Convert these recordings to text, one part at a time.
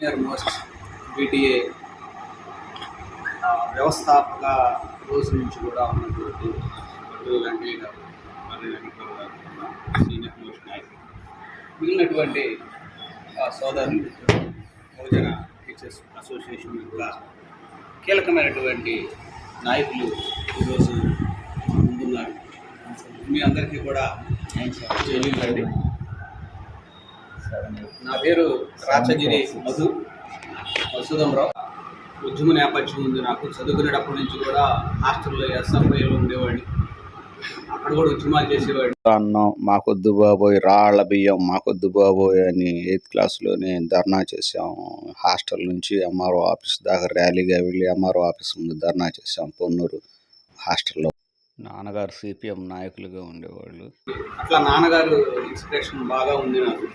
Senior most BTA వ్యవస్థాపక రోజు నుంచి కూడా ఉన్నటువంటి వడ్డూ వెంకయ్య గారు మరి వెంకటరావు గారు సీనియర్ మోస్ట్ నాయకులు. మిగిలినటువంటి సోదరు సోదరులు బహుజన టీచర్స్ అసోసియేషన్ యొక్క కీలకమైనటువంటి నాయకులు ఈరోజు ముందున్నారు. మీ అందరికీ కూడా జైలు నా పేరు రాచగిరి మధు మధుసూదనరావు. ఉద్యమ నేపథ్యం ఉంది నాకు. చదువుకునేటప్పటి నుంచి కూడా హాస్టల్లో ఎస్ఎఫ్ఐలో ఉండేవాడిని. అక్కడ కూడా ఉద్యమాలు చేసేవాడిని. అన్నం మాకొద్దు బాబోయ్ రాళ్ళ బియ్యం మాకొద్దు బాబోయ్ అని ఎయిత్ క్లాస్లోనే ధర్నా చేసాం హాస్టల్ నుంచి ఎంఆర్ఓ ఆఫీస్ దాకా ర్యాలీగా వెళ్ళి ఎంఆర్ఓ ఆఫీస్ ముందు ధర్నా చేసాం పొన్నూరు హాస్టల్లో. నాన్నగారు సిపిఎం నాయకులుగా ఉండేవాళ్ళు. అట్లా నాన్నగారు ఇన్స్పిరేషన్ బాగా ఉంది నాకు.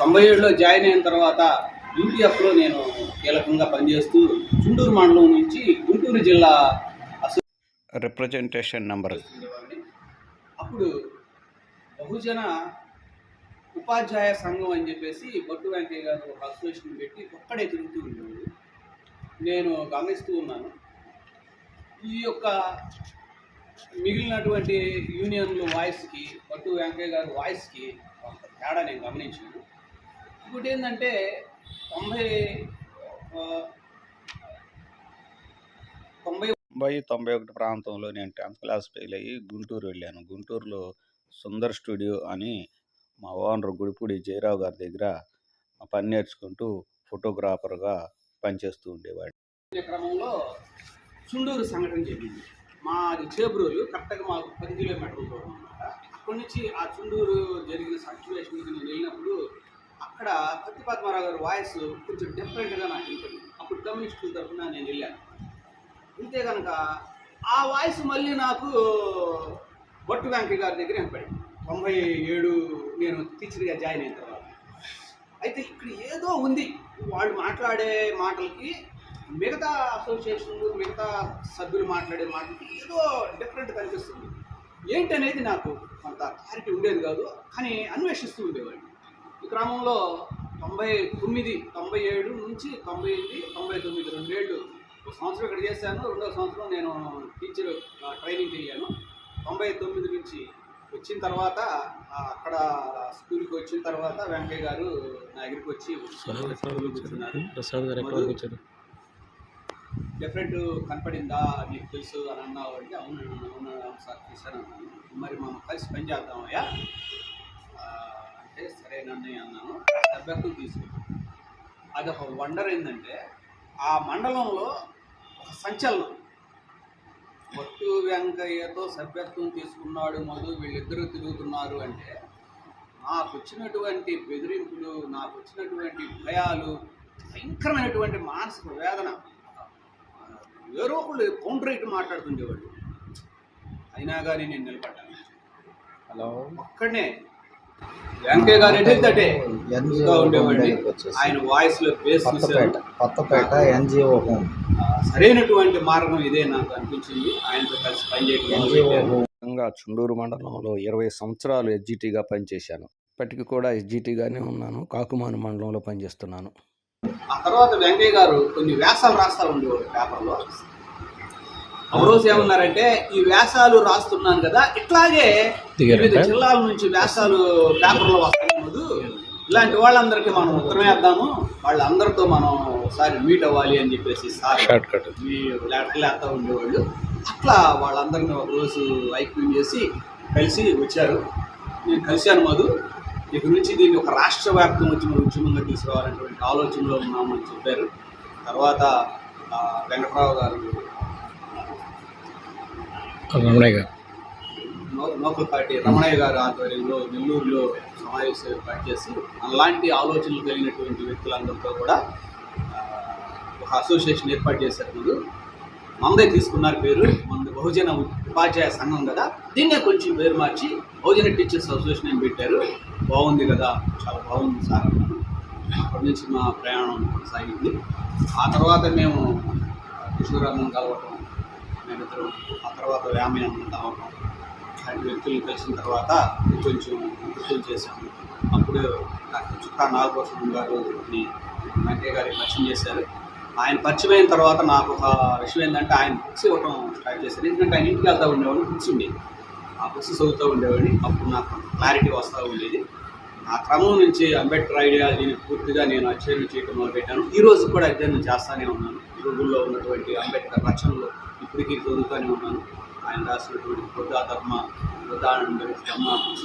తొంభై ఏడులో జాయిన్ అయిన తర్వాత యూటీఎఫ్లో నేను కీలకంగా పనిచేస్తూ చుండూరు మండలం నుంచి గుంటూరు జిల్లా రిప్రజెంటేషన్ నెంబర్ అప్పుడు బహుజన ఉపాధ్యాయ సంఘం అని చెప్పేసి బొట్టు వెంకయ్య గారు ఒక అసోసియేషన్ పెట్టి ఒక్కడే తిరుగుతూ ఉండేవాడు. నేను గమనిస్తూ ఉన్నాను. ఈ యొక్క మిగిలినటువంటి యూనియన్లు వాయిస్కి బొట్టు వెంకయ్య గారి వాయిస్కి కొంత తేడా నేను గమనించాను. ఇంకోటి ఏంటంటే తొంభై తొంభై తొంభై తొంభై ఒకటి ప్రాంతంలో నేను టెన్త్ క్లాస్ ఫెయిల్ అయ్యి గుంటూరు వెళ్ళాను. గుంటూరులో సుందర్ స్టూడియో అని మా ఓనర్ గుడిపూడి జయరావు గారి దగ్గర పని నేర్చుకుంటూ ఫోటోగ్రాఫర్గా పనిచేస్తూ ఉండేవాడిని. ఈ క్రమంలో చుండూరు సంఘటన జరిగింది. మాది చేబ్రోలు కరెక్ట్గా మాకు పది కిలోమీటర్ల దూరం అనమాట అక్కడి నుంచి ఆ చుండూరు జరిగిన సిచ్యువేషన్కి నేను వెళ్ళినప్పుడు అక్కడ పత్తి పద్మారావు గారి వాయిస్ కొంచెం డిఫరెంట్గా నాకు వినపడింది అప్పుడు కమ్యూనిస్టుల తరఫున నేను వెళ్ళాను. వెళ్తే కనుక ఆ వాయిస్ మళ్ళీ నాకు బొట్టు వెంకయ్య గారి దగ్గర వినపడింది. తొంభై ఏడు నేను టీచర్గా జాయిన్ అయిన తర్వాత. అయితే ఇక్కడ ఏదో ఉంది. వాళ్ళు మాట్లాడే మాటలకి మిగతా అసోసియేషన్లు మిగతా సభ్యులు మాట్లాడే మాటలకి ఏదో డిఫరెంట్ కనిపిస్తుంది. ఏంటనేది నాకు కొంత క్లారిటీ ఉండేది కాదు. కానీ అన్వేషిస్తూ ఉండేవాడిని. ఈ క్రమంలో తొంభై తొమ్మిది తొంభై ఏడు నుంచి తొంభై ఎనిమిది తొంభై తొమ్మిది రెండేళ్ళు. ఒక సంవత్సరం ఇక్కడ చేశాను రెండో సంవత్సరం నేను టీచర్ ట్రైనింగ్కి వెళ్ళాను తొంభై తొమ్మిది నుంచి వచ్చిన తర్వాత అక్కడ స్కూల్కి వచ్చిన తర్వాత వెంకయ్య గారు నా దగ్గరికి వచ్చి డిఫరెంట్ కనపడిందా? నీకు తెలుసు అని అన్నావు అంటే అవును అవును సార్ అన్నాను. మరి మనం కలిసి పని చేద్దామయ్యా? ఆ, అంటే సరే నన్నయ్య అన్నాను. సభ్యత్వం తీసుకున్నాను అది ఒక వండర్ ఏంటంటే ఆ మండలంలో ఒక సంచలనం. పొట్టు వెంకయ్యతో సభ్యత్వం తీసుకున్నాడు మధు వీళ్ళిద్దరూ తిరుగుతున్నారు అంటే నాకు వచ్చినటువంటి బెదిరింపులు నాకు వచ్చినటువంటి భయాలు భయంకరమైనటువంటి మానసిక వేదన. ఎవరో ఒకళ్ళు కౌంటర్ రైట్ మాట్లాడుతుండేవాళ్ళు. అయినా కానీ నేను నిలబడ్డాను. హలో. ఒక్కడనే వెంకయ్య గారు వచ్చేసి ఆయన వాయిస్లో బేస్ కొత్తపేట ఎన్జిఓ హోమ్. సరైనటువంటి మార్గం ఇదే నాకు అనిపించింది. ఆయనతో కలిసి పనిచేయడం చుండూరు మండలంలో ఇరవై సంవత్సరాలు ఎస్జిటిగా పనిచేశాను. ఇప్పటికి కూడా ఎస్జిటిగానే ఉన్నాను. కాకుమాను మండలంలో పనిచేస్తున్నాను. ఆ తర్వాత వెంకయ్య గారు కొన్ని వ్యాసాలు రాస్తా ఉండేవాడు పేపర్లో. రోజు ఏమన్నారంటే ఈ వ్యాసాలు రాస్తున్నాను కదా ఇట్లాగే వివిధ జిల్లాల నుంచి వ్యాసాలు పేపర్లో వస్తున్నది ఇలాంటి వాళ్ళందరికీ మనం ఉత్తరం వేద్దాము వాళ్ళందరితో మనం ఒకసారి మీట్ అవ్వాలి అని చెప్పేసి సార్ షార్ట్ కట్ మీ వేస్తూ ఉండేవాళ్ళు. అట్లా వాళ్ళందరినీ ఒకరోజు ఐక్యం చేసి కలిసి వచ్చారు. నేను కలిశాను మధు. ఇక నుంచి దీన్ని ఒక రాష్ట్ర వ్యాప్తం వచ్చిన ఉద్యమంగా తీసుకురావాలనేటువంటి ఆలోచనలో ఉన్నామని చెప్పారు. తర్వాత వెంకట్రావు గారు రమణయ్య గారు. లోకల్ నోకల్ పార్టీ రమణయ్య గారు ఆధ్వర్యంలో నెల్లూరులో సమావేశం ఏర్పాటు చేసి అలాంటి ఆలోచనలు కలిగినటువంటి వ్యక్తులందరితో కూడా ఒక అసోసియేషన్ ఏర్పాటు చేశారు ముందు మందే తీసుకున్నారు పేరు. మన బహుజన ఉపాధ్యాయ సంఘం కదా. దీన్నే కొంచెం పేరు మార్చి బహుజన టీచర్స్ అసోసియేషన్ అని పెట్టారు. బాగుంది కదా. చాలా బాగుంది సార్. అప్పటి నుంచి మా ప్రయాణం కొనసాగింది. ఆ తర్వాత మేము కిషోరామన్ కలవటం మేమిద్దరం ఆ తర్వాత వ్యాయామం కలవటం అలాంటి వ్యక్తులను కలిసిన తర్వాత కొంచెం కృషులు చేశాము అప్పుడు డాక్టర్ చుక్కా నాగభూషణం గారు ఈ వెంకయ్య గారికి పరిచయం చేశారు. ఆయన పరిచయం అయిన తర్వాత నాకు ఒక విషయం ఏంటంటే ఆయన బుక్స్ ఇవ్వటం స్టార్ట్ చేశారు. ఎందుకంటే ఆయన ఇంటికి వెళ్తూ ఉండేవాడిని బుక్స్ ఉండేది ఆ బుక్స్ చదువుతూ ఉండేవాడిని. అప్పుడు నాకు క్లారిటీ వస్తూ ఉండేది. ఆ క్రమం నుంచి అంబేద్కర్ ఐడియాలజీని పూర్తిగా నేను అధ్యయనం చేయడం మొదలుపెట్టాను. ఈ రోజు కూడా అధ్యయనం చేస్తూనే ఉన్నాను. గూగుల్లో ఉన్నటువంటి అంబేద్కర్ రచనలు ఇప్పటికీ చదువుతూనే ఉన్నాను. ఆయన రాసినటువంటి బుద్ధ ధర్మ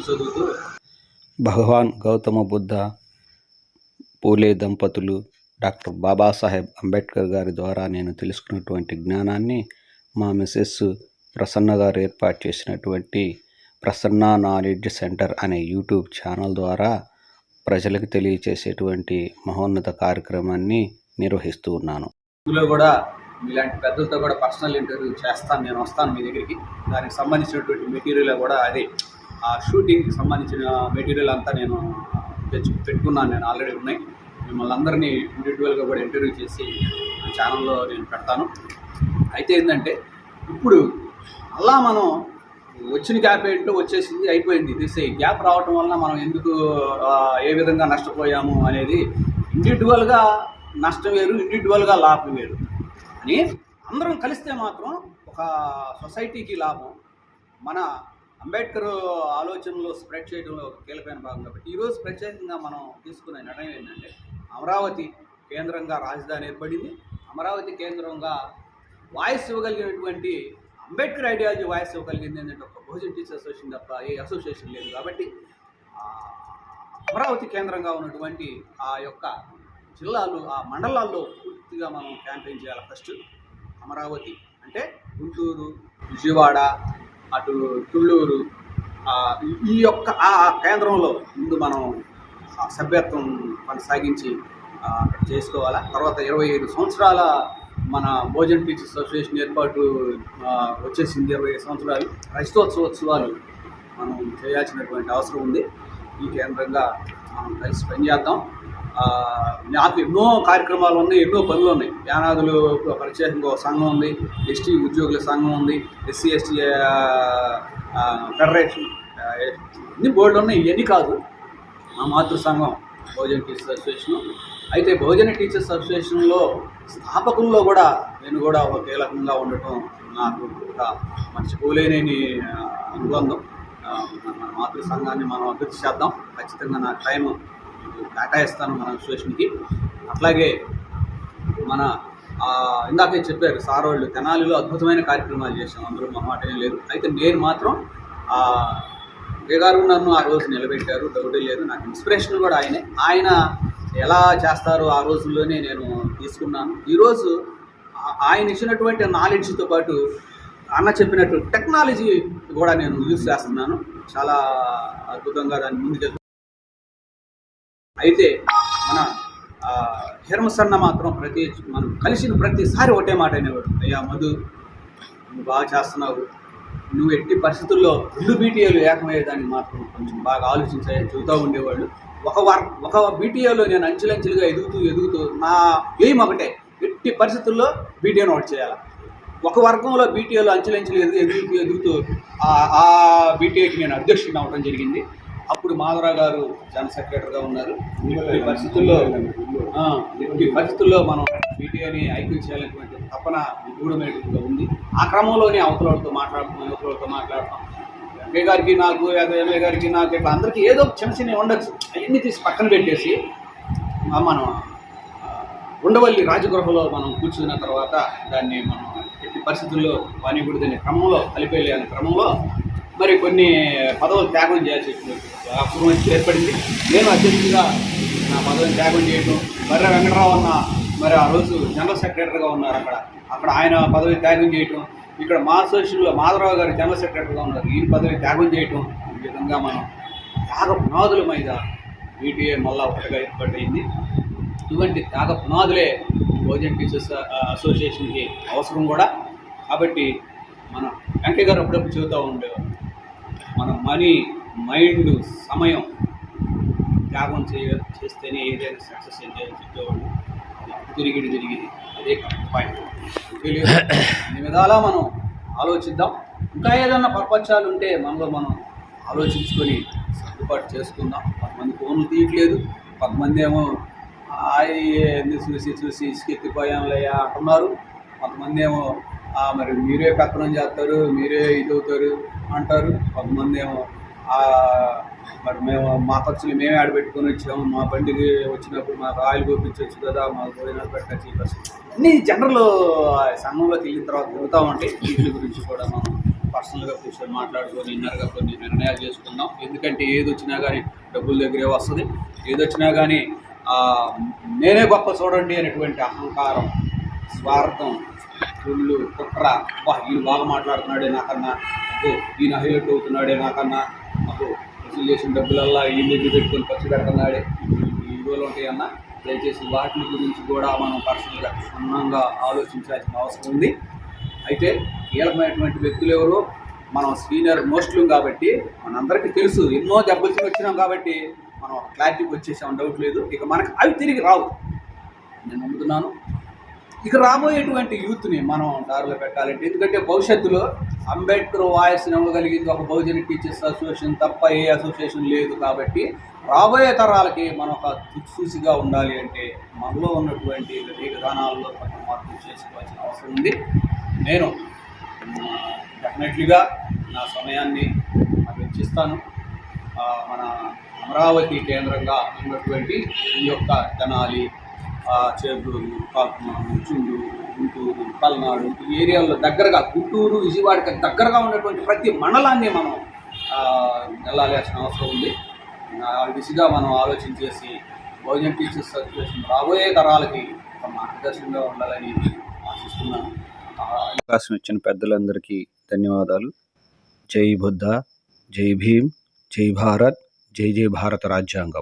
చదువుతూ భగవాన్ గౌతమ బుద్ధ పూలే దంపతులు డాక్టర్ బాబాసాహెబ్ అంబేద్కర్ గారి ద్వారా నేను తెలుసుకున్నటువంటి జ్ఞానాన్ని మా మిసెస్ ప్రసన్న గారు ఏర్పాటు చేసినటువంటి ప్రసన్న నాలెడ్జ్ సెంటర్ అనే యూట్యూబ్ ఛానల్ ద్వారా ప్రజలకు తెలియచేసేటువంటి మహోన్నత కార్యక్రమాన్ని నిర్వహిస్తూ ఉన్నాను. ఇందులో కూడా మీలాంటి పెద్దలతో కూడా పర్సనల్ ఇంటర్వ్యూ చేస్తాను నేను వస్తాను మీ దగ్గరికి. దానికి సంబంధించినటువంటి మెటీరియల్ కూడా అదే. ఆ షూటింగ్కి సంబంధించిన మెటీరియల్ అంతా నేను తెచ్చి పెట్టుకున్నాను నేను ఆల్రెడీ ఉన్నాయి. మిమ్మల్ని అందరినీ ఇండివిజువల్గా కూడా ఇంటర్వ్యూ చేసి ఛానల్లో నేను పెడతాను. అయితే ఏంటంటే ఇప్పుడు అలా మనం వచ్చిన గ్యాప్ ఏంటో వచ్చేసింది అయిపోయింది. దిస్ గ్యాప్ రావటం వలన మనం ఎందుకు ఏ విధంగా నష్టపోయాము అనేది ఇండివిజువల్గా నష్టం వేరు ఇండివిజువల్గా లాభం వేరు. అని అందరం కలిస్తే మాత్రం ఒక సొసైటీకి లాభం. మన అంబేద్కర్ ఆలోచనలో స్ప్రెడ్ చేయడంలో కీలకమైన భాగం కాబట్టి ఈరోజు ప్రత్యేకంగా మనం తీసుకునే నిర్ణయం ఏంటంటే అమరావతి కేంద్రంగా రాజధాని ఏర్పడింది. అమరావతి కేంద్రంగా వాయిస్ ఇవ్వగలిగినటువంటి అంబేద్కర్ ఐడియాలజీ వాయిస్ ఇవ్వగలిగింది ఏంటంటే ఒక బహుజన్ టీచర్ అసోసియేషన్ తప్ప ఏ అసోసియేషన్ లేదు కాబట్టి అమరావతి కేంద్రంగా ఉన్నటువంటి ఆ యొక్క జిల్లాలు ఆ మండలాల్లో పూర్తిగా మనం క్యాంపెయిన్ చేయాలి ఫస్ట్. అమరావతి అంటే గుంటూరు విజయవాడ అటు తుళ్ళూరు ఈ- యొక్క ఆ కేంద్రంలో ముందు మనం ఆ సభ్యత్వం కొనసాగించి చేసుకోవాలి అక్కడ చేసుకోవాలా? తర్వాత ఇరవై ఐదు సంవత్సరాల మన భోజన్ టీచర్స్ అసోసియేషన్ ఏర్పాటు వచ్చేసింది ఇరవై ఐదు సంవత్సరాలు. క్రైస్తవోత్సవాలు మనం చేయాల్సినటువంటి అవసరం ఉంది. ఈ కేంద్రంగా మనం కలిసి పనిచేద్దాం. నాకు ఎన్నో కార్యక్రమాలు ఉన్నాయి ఎన్నో పనులు ఉన్నాయి. యానాదులు ప్రత్యేకంగా సంఘం ఉంది ఎస్టీ ఉద్యోగుల సంఘం ఉంది ఎస్సీ ఎస్టీ ఫెడరేషన్ అన్ని ఇన్ని బోర్డు ఉన్నాయి ఇవన్నీ కాదు. మా మాతృ సంఘం భోజన టీచర్స్ అసోసియేషన్. అయితే భోజన టీచర్స్ అసోసియేషన్లో స్థాపకుల్లో కూడా నేను కూడా ఒక కీలకంగా ఉండటం నాకు ఒక మర్చిపోలేని అనుబంధం. మన మాతృ సంఘాన్ని మనం అభివృద్ధి చేద్దాం. ఖచ్చితంగా నా టైం కేటాయిస్తాను మన అసోసియేషన్కి అట్లాగే మన ఇందాకే చెప్పారు సార్ వాళ్ళు తెనాలిలో అద్భుతమైన కార్యక్రమాలు చేశాం అందరూ మా లేదు అయితే నేను మాత్రం ఆ, గారు నన్ను ఆ రోజు నిలబెట్టారు. డౌటే లేదు. నాకు ఇన్స్పిరేషన్ కూడా ఆయనే. ఆయన ఎలా చేస్తారో ఆ రోజుల్లోనే నేను తీసుకున్నాను. ఈరోజు ఆయన ఇచ్చినటువంటి నాలెడ్జ్తో పాటు అన్న చెప్పినట్టు టెక్నాలజీ కూడా నేను యూజ్ చేస్తున్నాను. చాలా అద్భుతంగా దాన్ని ముందుకెళ్తున్నాను అయితే మన ఆ, హిరమసన్న మాత్రం ప్రతి మనం కలిసిన ప్రతిసారి ఒకటే మాట అనేవాడు. అయ్యా మధు నువ్వు బాగా చేస్తున్నావు. నువ్వు ఎట్టి పరిస్థితుల్లో రెండు బీటీఏలు ఏకమయ్యేదానికి మాత్రం కొంచెం బాగా ఆలోచించాయని చెబుతూ ఉండేవాళ్ళు. ఒక వర్ ఒక బీటీఏలో నేను అంచెలంచెలుగా ఎదుగుతూ ఎదుగుతూ నా ఎయిమ్ ఒకటే. ఎట్టి పరిస్థితుల్లో బీటీఏను ఒకటి చేయాలి? ఒక వర్గంలో బీటీఏలో అంచెలంచెలు ఎదుగు ఎదుగుతూ ఎదుగుతూ ఆ- బీటీఏకి నేను అధ్యక్షుడిని అవ్వడం జరిగింది. అప్పుడు మాధవరావు గారు జనరల్ సెక్రటరీగా ఉన్నారు. ఈ పరిస్థితుల్లో ఈ పరిస్థితుల్లో మనం బీటీఐని ఐక్యం చేయాలనేటువంటి తపన గూఢమైనట్టుగా ఉంది. ఆ క్రమంలోనే అవతలతో మాట్లాడుతున్నాం అవతలతో మాట్లాడతాం వెంకయ్య గారికి నాకు ఎమ్మెల్యే గారికి నాకు ఇట్లా అందరికీ ఏదో చిన్న చిన్న ఉండొచ్చు. అవన్నీ తీసి పక్కన పెట్టేసి మనం ఉండవల్లి రాజగృహలో మనం కూర్చున్న తర్వాత దాన్ని మనం ఎట్టి పరిస్థితుల్లో వాణిగుడిదనే క్రమంలో కలిపేయాలి అనే క్రమంలో మరి కొన్ని పదవులు త్యాగం చేయాల్సి అప్పుడు ఏర్పడింది. నేను అధ్యక్షుడిగా నా పదవిని త్యాగం చేయడం మర్ర వెంకటరావు అన్న మరి ఆ రోజు జనరల్ సెక్రటరీగా ఉన్నారు అక్కడ. అక్కడ ఆయన పదవి త్యాగం చేయటం ఇక్కడ మా అసోసియేషన్లో మాధవరావు గారు జనరల్ సెక్రటరీగా ఉన్నారు. ఈయన పదవి త్యాగం చేయటం ఈ విధంగా మనం త్యాగ పునాదుల మీద వీటిఏ మళ్ళా ఒకటిగా ఏర్పడింది ఇటువంటి త్యాగ పునాదులే భోజన్ టీచర్స్ అసోసియేషన్కి అవసరం కూడా. కాబట్టి మన వెంకయ్య గారు అప్పుడప్పుడు చెబుతూ ఉండేవారు. మన మనీ మైండ్ సమయం త్యాగం చేయ చేస్తేనే ఏదైనా సక్సెస్ అయితే చెప్పేవాళ్ళు తిరిగి తిరిగి అదే పాయింట్ తెలియదు అన్ని విధాలా మనం ఆలోచిద్దాం. ఇంకా ఏదైనా ప్రపంచాలు ఉంటే మనలో మనం ఆలోచించుకొని సర్దుబాటు చేసుకుందాం. కొంతమంది ఫోన్లు తీయట్లేదు. కొంతమంది ఏమో అవి చూసి చూసి ఇసుకెత్తిపోయాంలే అంటున్నారు. కొంతమంది ఏమో మరి మీరే పెత్తనం చేస్తారు మీరే ఇది అవుతారు అంటారు. కొంతమంది ఏమో మరి మేము మా ఖర్చులు మేమే ఆడబెట్టుకొని వచ్చాము మా బండికి వచ్చినప్పుడు మాకు ఆయిల్ పంపించవచ్చు కదా మాకు భోజనాలు పెట్టచ్చు ఈ ఖర్చు అన్నీ జనరల్ సంఘంలోకి వెళ్ళిన తర్వాత జరుగుతూ ఉంటాయి వీటి గురించి కూడా మనం పర్సనల్గా కూర్చొని మాట్లాడుకొని ఇన్నర్గా కొన్ని నిర్ణయాలు చేసుకుందాం. ఎందుకంటే ఏది వచ్చినా కానీ డబ్బుల దగ్గరే వస్తుంది. ఏది వచ్చినా కానీ నేనే గొప్ప చూడండి అనేటువంటి అహంకారం స్వార్థం కుళ్ళు కుట్ర. వా ఈయన బాగా మాట్లాడుతున్నాడే నాకన్నా. అబ్బో ఈయన హైలైట్ అవుతున్నాడే నాకన్నా. అబ్బో వసూలు చేసిన డబ్బులల్లా ఈ దగ్గర పెట్టుకొని ఖర్చు పెడుతున్నాడే. ఈ ఉంటాయన్నా? దయచేసి వాటి గురించి కూడా మనం పర్సనల్గా క్షుణ్ణంగా ఆలోచించాల్సిన అవసరం ఉంది. అయితే కీలకమైనటువంటి వ్యక్తులు ఎవరు? మనం సీనియర్ మోస్ట్లు కాబట్టి మనందరికీ తెలుసు. ఎన్నో దెబ్బలు వచ్చినాం కాబట్టి మనం క్లారిటీకి వచ్చేసాం. డౌట్ లేదు. ఇక మనకు అవి తిరిగి రావు. నేను నమ్ముతున్నాను. ఇక రాబోయేటువంటి యూత్ని మనం దారిలో పెట్టాలంటే ఎందుకంటే భవిష్యత్తులో అంబేద్కర్ వాయిస్ ఇవ్వగలిగింది ఒక బహుజన టీచర్స్ అసోసియేషన్ తప్ప ఏ అసోసియేషన్ లేదు కాబట్టి రాబోయే తరాలకి మనం ఒక దిక్సూచిగా ఉండాలి అంటే మనలో ఉన్నటువంటి విధానాల్లో కొంత మార్పులు చేసుకోవాల్సిన అవసరం ఉంది. నేను డెఫినెట్లీగా నా సమయాన్ని వెచ్చిస్తాను మన అమరావతి కేంద్రంగా ఉన్నటువంటి ఈ యొక్క తెనాలి ఆ, చేబ్రోలు గుంటూరు పల్నాడు ఈ ఏరియాల్లో దగ్గరగా గుంటూరు విజయవాడకి దగ్గరగా ఉన్నటువంటి ప్రతి మండలాన్ని మనం వెళ్ళాల్సిన అవసరం ఉంది. విసిగా దిశగా మనం ఆలోచించేసి భోజనం టీచర్స్ అసోసియేషన్ రాబోయే తరాలకి ఒక మార్గదర్శనంగా ఉండాలని ఆశిస్తున్నాను. అవకాశం ఇచ్చిన పెద్దలందరికీ ధన్యవాదాలు. జై బుద్ధ జై భీమ్ జై భారత్ జై జై భారత రాజ్యాంగం.